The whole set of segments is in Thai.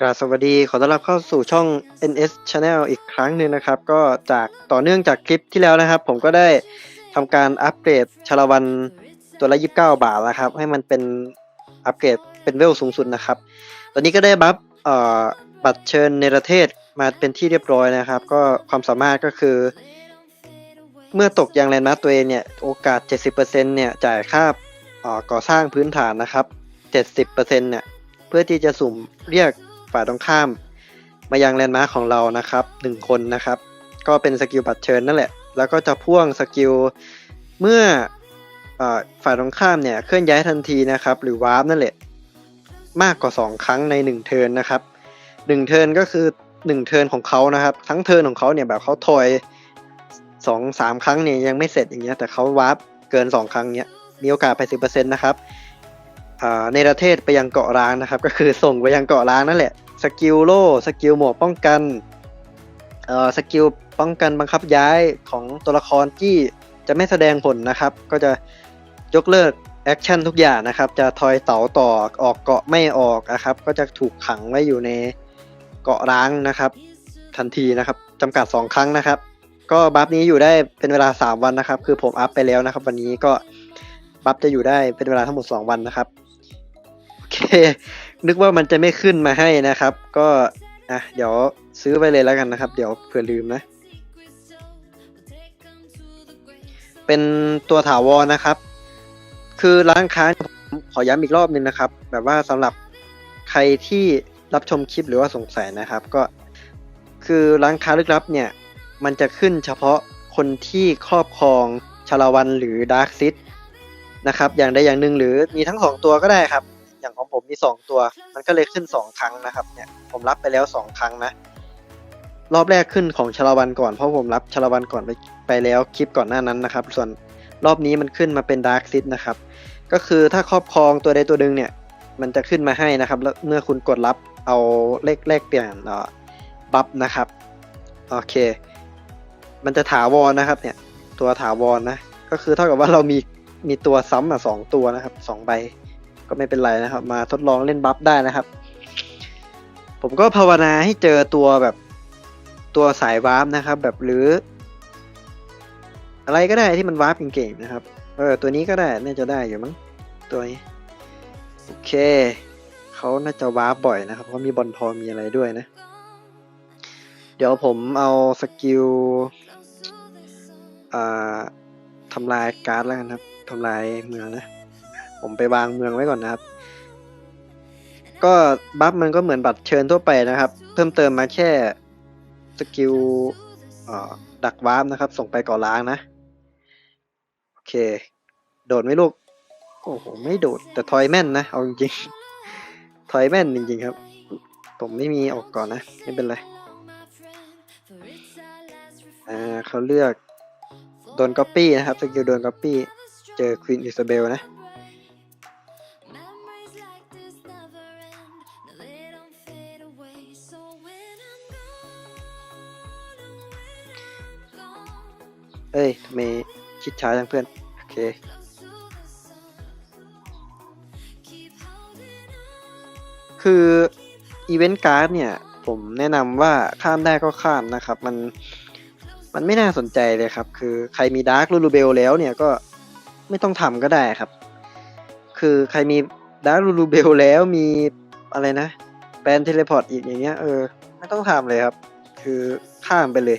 กราบสวัสดีขอต้อนรับเข้าสู่ช่อง NS Channel อีกครั้งหนึ่งนะครับ ก็จากต่อเนื่องจากคลิปที่แล้วนะครับ ผมก็ได้ทำการอัปเกรดชาละวันตัวละ 29 บาทนะครับ ให้มันเป็นอัปเกรดเป็นเวลสูงสุดนะครับ ตอนนี้ก็ได้บัฟบัตรเชิญในประเทศมาเป็นที่เรียบร้อยนะครับ ก็ความสามารถก็คือ เมื่อตกยังแลนด์มาร์ตัวเองเนี่ยโอกาส 70%เนี่ยจ่ายค่าก่อสร้างพื้นฐานนะครับ 70%เนี่ยเพื่อที่จะสุ่มเรียก ฝ่ายตรงข้าม มายังแลนด์มาร์คของเรานะครับหนึ่งคนนะครับ ก็เป็นสกิลบัตรเชิญนั่นแหละ แล้วก็จะพ่วงสกิลเมื่ออฝ่ายตรงข้ามเนี่ยเคลื่อนย้ายทันทีนะครับ หรือวาร์ปนั่นแหละมากกว่า 2 ครั้งใน 1 เทิร์นนะครับ1เทิร์นก็คือ 1 เทิร์นของเขานะครับ ทั้งเทิร์นของเขาเนี่ยแบบเขาทอยสองสามครั้งเนี่ยยังไม่เสร็จอย่างเงี้ยแต่เขาวาร์ปเกิน 2 ครั้งเนี่ยมีโอกาสไปสินะครับในประเทศไปยังเกาะร้างนะครับ ก็คือส่งไปยังเกาะร้างนั่นแหละ สกิลโล่สกิลหมวกป้องกันเอ่อสกิลป้องกันบังคับย้ายของตัวละครที่จะไม่แสดงผลนะครับ ก็จะยกเลิกแอคชั่นทุกอย่างนะครับ จะทอยเต๋าต่อออกเกาะไม่ออกนะครับ ก็จะถูกขังไว้อยู่ในเกาะร้างนะครับ ทันทีนะครับจำกัด 2 ครั้งนะครับ ก็บัฟนี้อยู่ได้เป็นเวลา 3 วันนะครับ คือผมอัพไปแล้วนะครับ วันนี้ก็บัฟจะอยู่ได้เป็นเวลาทั้งหมด 2 วันนะครับ โอเค นึกว่ามันจะไม่ขึ้นมาให้นะครับ ก็อะเดี๋ยวซื้อไปเลยแล้วกันนะครับ เดี๋ยวเผื่อลืมนะ เป็นตัวถาวรนะครับ คือร้านค้าผมขอย้ำอีกรอบนึงนะครับ แบบว่าสำหรับใครที่รับชมคลิปหรือว่าสงสัยนะครับ ก็คือร้านค้าลึกลับเนี่ย มันจะขึ้นเฉพาะคนที่ครอบครองชาลาวันหรือดาร์คซิตนะครับ อย่างใดอย่างหนึ่งหรือมีทั้งสองตัวก็ได้ครับ ผมมีสองตัว มันก็เลยขึ้นสองครั้งนะครับเนี่ยผมรับไปแล้วสองครั้งนะ รอบแรกขึ้นของชาลาวันก่อนเพราะผมรับชาลาวันก่อนไปไปแล้วคลิปก่อนหน้านั้นนะครับ ส่วนรอบนี้มันขึ้นมาเป็นดาร์คซิตนะครับก็คือถ้าครอบครองตัวใดตัวหนึ่งเนี่ย มันจะขึ้นมาให้นะครับ แล้วเมื่อคุณกดรับเอาเลขแลกเปลี่ยนเอ่อบัฟนะครับโอเค มันจะถาวรนะครับเนี่ยตัวถาวรนะ ก็คือเท่ากับว่าเรามีมีตัวซ้ำอะสองตัวนะครับสองใบ ก็ไม่เป็นไรนะครับ มาทดลองเล่นบัฟได้นะครับ ผมก็ภาวนาให้เจอตัวแบบตัวสายวาร์ปนะครับ แบบหรือ อะไรก็ได้ที่มันวาร์ปเก่งๆนะครับ เออตัวนี้ก็ได้น่าจะได้อยู่มั้งตัวนี้โอเคเขาน่าจะวาร์ปบ่อยนะครับเพราะมีบอลทอมีอะไรด้วยนะ เดี๋ยวผมเอาสกิลอ่าทำลายการ์ดแล้วกันครับทำลายเมืองนะ ผมไปวางเมืองไว้ก่อนนะครับ ก็บัฟมันก็เหมือนบัตรเชิญทั่วไปนะครับ เพิ่มเติมมาแค่สกิลดักวาร์ปนะครับ ส่งไปก่อล้างนะ โอเค โดดไหมลูก โอ้โห ไม่โดด แต่ทอยแม่นนะ เอาจริงๆ ทอยแม่นจริงๆครับ ผมไม่มีออกก่อนนะ ไม่เป็นไรอ่าเขาเลือกโดนก๊อปปี้นะครับสกิลโดนก๊อปปี้ เจอควีนอิซาเบลนะ เอ้ยทำไมคิดช้าจังเพื่อน โอเค คืออีเวนต์การ์ดเนี่ย ผมแนะนำว่าข้ามได้ก็ข้ามนะครับ มันมันไม่น่าสนใจเลยครับ คือใครมีดาร์คลูลูเบลแล้วเนี่ยก็ไม่ต้องทำก็ได้ครับ คือใครมีดาร์คลูลูเบลแล้วมีอะไรนะแปลนเทเลพอร์ตอีกอย่างเงี้ยเออ ไม่ต้องทำเลยครับ คือข้ามไปเลย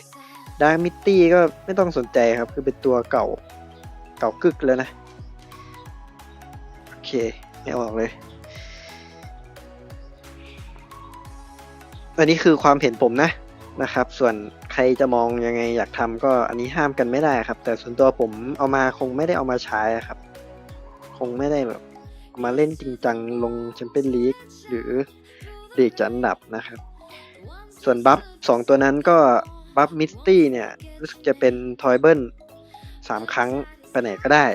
ดาร์มิตตี้ก็ไม่ต้องสนใจครับ คือเป็นตัวเก่าเก่ากึกแล้วนะ โอเค ไม่ออกเลย อันนี้คือความเห็นผมนะนะครับ ส่วนใครจะมองยังไงอยากทำก็อันนี้ห้ามกันไม่ได้ครับ แต่ส่วนตัวผมเอามาคงไม่ได้เอามาใช้ครับ คงไม่ได้แบบามาเล่นจริงจังลงแชมเปี้ยนลีกหรือลีกจัดอันดับนะครับ ส่วนบัฟสองตัวนั้นก็ บัฟมิสตี้เนี่ย รู้สึกจะเป็นทอยเบิลสามครั้งไปไหนก็ได้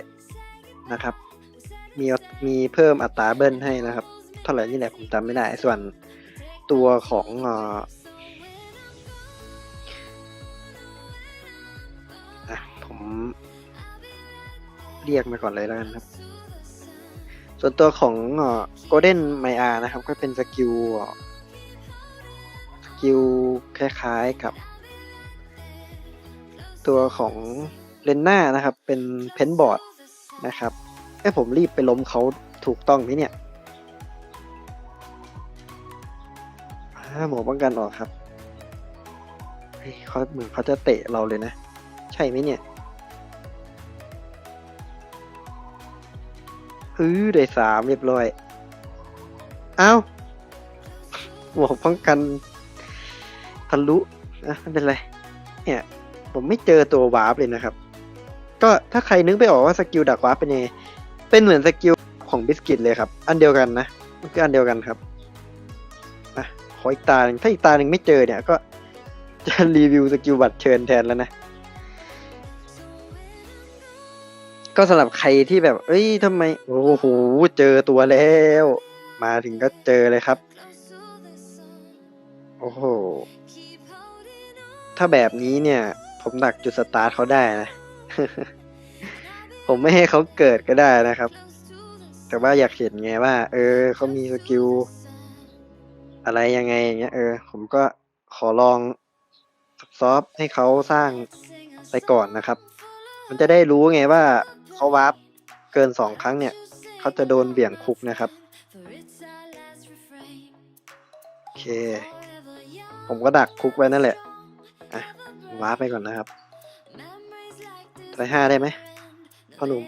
นะครับ มีมีเพิ่มอัตราเบิลให้นะครับ เท่าไหร่นี่แหละผมจำไม่ได้ ส่วนตัวของอะผมเรียกมาก่อนเลยแล้วกันครับ ส่วนตัวของโกลเด้นไมอานะครับ ก็เป็นสกิลสกิลคล้ายๆกับ ตัวของเลนน่านะครับ เป็นเพนบอร์ดนะครับให้ผมรีบไปล้มเขาถูกต้องไหมเนี่ยหมวกป้องกันออกครับเขาเหมือนเขาจะเตะเราเลยนะ ใช่ไหมเนี่ยอือได้สามเรียบร้อย เอ้าหมวกป้องกันทะลุอะไม่เป็นไร เนี่ย ผมไม่เจอตัววาร์ปเลยนะครับ ก็ถ้าใครนึกไปออกว่าสกิลดักวาร์ปเป็นยังไง เป็นเหมือนสกิลของบิสกิตเลยครับ อันเดียวกันนะมันคืออันเดียวกันครับอะขออีกตาหนึ่งถ้าอีกตาหนึ่งไม่เจอเนี่ยก็จะรีวิวสกิลบัตรเชิญแทนแล้วนะ ก็สำหรับใครที่แบบ เอ้ยทำไม โอ้โห เจอตัวแล้ว มาถึงก็เจอเลยครับ โอ้โห ถ้าแบบนี้เนี่ย ผมดักจุดสตาร์ทเขาได้นะ ผมไม่ให้เขาเกิดก็ได้นะครับ แต่ว่าอยากเห็นไงว่า เออเขามีสกิลอะไรยังไงอย่างเงี้ยเออ ผมก็ขอลองซอฟให้เขาสร้างไปก่อนนะครับ มันจะได้รู้ไงว่าเขาวาร์ปเกินสองครั้งเนี่ย เขาจะโดนเบี่ยงคุกนะครับ โอเค ผมก็ดักคุกไว้นั่นแหละ วาร์ปไปก่อนนะครับไตรห้าได้ไหมพ่อหนุ่ม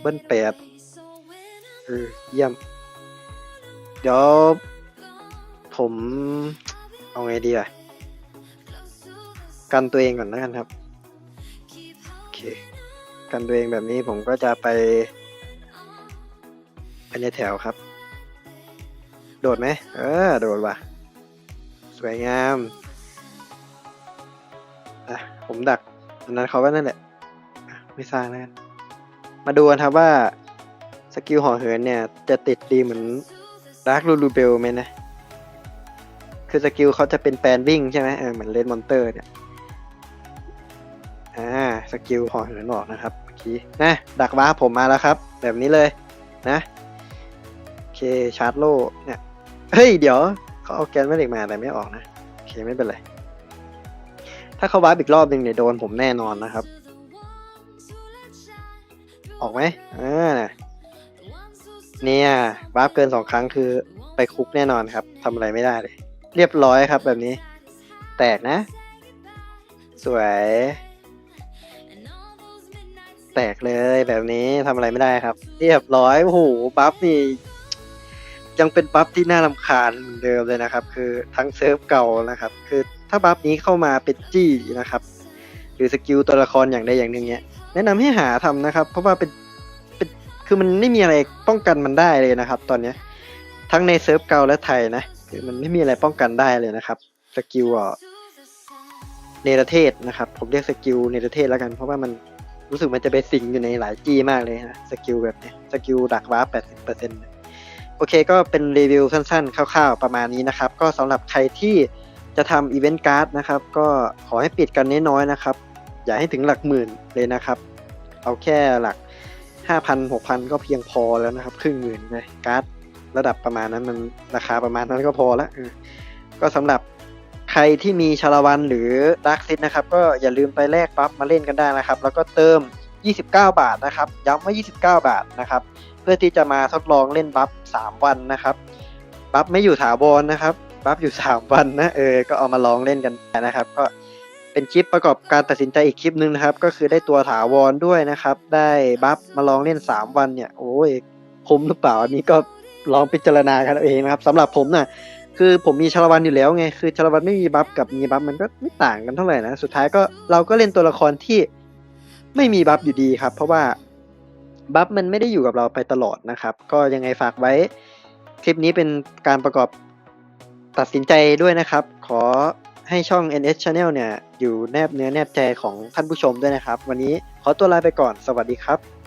เบิ้ลแปดเออเยี่ยม เดี๋ยว ผมเอาไงดีอะ กันตัวเองก่อนแล้วกันครับ โอเค กันตัวเองแบบนี้ผมก็จะไปไปในแถวครับ โดดไหม เออ โดดว่ะ สวยงามอะ ผมดักอันนั้นเขาก็นั่นแหละ ไม่สร้างแล้วมาดูกันครับว่าสกิลห่อเหินเนี่ย จะติดดีเหมือนดาร์คลูลูเบลไหมนะ คือสกิลเขาจะเป็นแปลนวิ่งใช่ไหมเออเหมือนเลนมอนเตอร์เนี่ย อ่า สกิลห่อเหินออกนะครับเมื่อกี้นะ ดักว้าผมมาแล้วครับ แบบนี้เลยนะโอเคชาร์จโล่เนี่ย เฮ้ย เดี๋ยวเขาเอาแกนแม่เหล็กมาแต่ไม่ออกนะ โอเคไม่เป็นไร ถ้าเขาวาร์ปอีกรอบหนึ่งเนี่ยโดนผมแน่นอนนะครับ ออกไหมอ่าเนี่ยวาร์ปเกินสองครั้งคือไปคุกแน่นอนครับทำอะไรไม่ได้เลย เรียบร้อยครับแบบนี้ แตกนะ สวย แตกเลยแบบนี้ทำอะไรไม่ได้ครับ เรียบร้อยโอ้โหบัฟนี่ยังเป็นบัฟที่น่ารำคาญเหมือนเดิมเลยนะครับ คือทั้งเซิร์ฟเก่านะครับ คือ ถ้าบัฟนี้เข้ามาเป็นจี้นะครับ หรือสกิลตัวละครอย่างใดอย่างหนึ่งเนี้ย แนะนำให้หาทำนะครับ เพราะว่าเป็นเป็นคือมันไม่มีอะไรป้องกันมันได้เลยนะครับ ตอนเนี้ยทั้งในเซิร์ฟเก่าและไทยนะคือมันไม่มีอะไรป้องกันได้เลยนะครับสกิลเนรเทศนะครับ ผมเรียกสกิลเนรเทศแล้วกัน เพราะว่ามันรู้สึกมันจะไปสิงอยู่ในหลายจี้มากเลยนะสกิลแบบเนี้ยสกิลดักว้า80เปอร์ป80%โอเคก็เป็นรีวิวสั้นๆ คร่าวๆ ประมาณนี้นะครับ ก็สำหรับใครที่ จะทำอีเวนต์การ์ดนะครับ ก็ขอให้ปิดกันน้อยๆนะครับ อย่าให้ถึงหลักหมื่นเลยนะครับ เอาแค่หลักห้าพันหกพันก็เพียงพอแล้วนะครับ ครึ่งหมื่นเลยการ์ดระดับประมาณนั้นมันราคาประมาณนั้นก็พอแล้วก็สำหรับใครที่มีชาละวันหรือดักซิตนะครับ ก็อย่าลืมไปแลกปั๊บมาเล่นกันได้นะครับ แล้วก็เติม 29 บาทนะครับ ย้ำว่า 29 บาทนะครับ เพื่อที่จะมาทดลองเล่นบัฟ 3 วันนะครับ บัฟไม่อยู่ถาวรนะครับ บัฟอยู่3วันนะเออก็เอามาลองเล่นกันนะครับ ก็เป็นคลิปประกอบการตัดสินใจอีกคลิปหนึ่งนะครับ ก็คือได้ตัวถาวรด้วยนะครับ ได้บัฟมาลองเล่น3วันเนี่ยโอ้ยคุ้มหรือเปล่าอันนี้ก็ลองพิจารณากันเองนะครับสำหรับผมน่ะคือผมมีชาลวันอยู่แล้วไงคือชาลวันไม่มีบัฟกับมีบัฟมันก็ไม่ต่างกันเท่าไหร่นะสุดท้ายก็เราก็เล่นตัวละครที่ไม่มีบัฟอยู่ดีครับ เพราะว่าบัฟมันไม่ได้อยู่กับเราไปตลอดนะครับ ก็ยังไงฝากไว้ คลิปนี้เป็นการประกอบ ตัดสินใจด้วยนะครับ ขอให้ช่อง NS Channel เนี่ย อยู่แนบเนื้อแนบใจของท่านผู้ชมด้วยนะครับ วันนี้ขอตัวลาไปก่อน สวัสดีครับ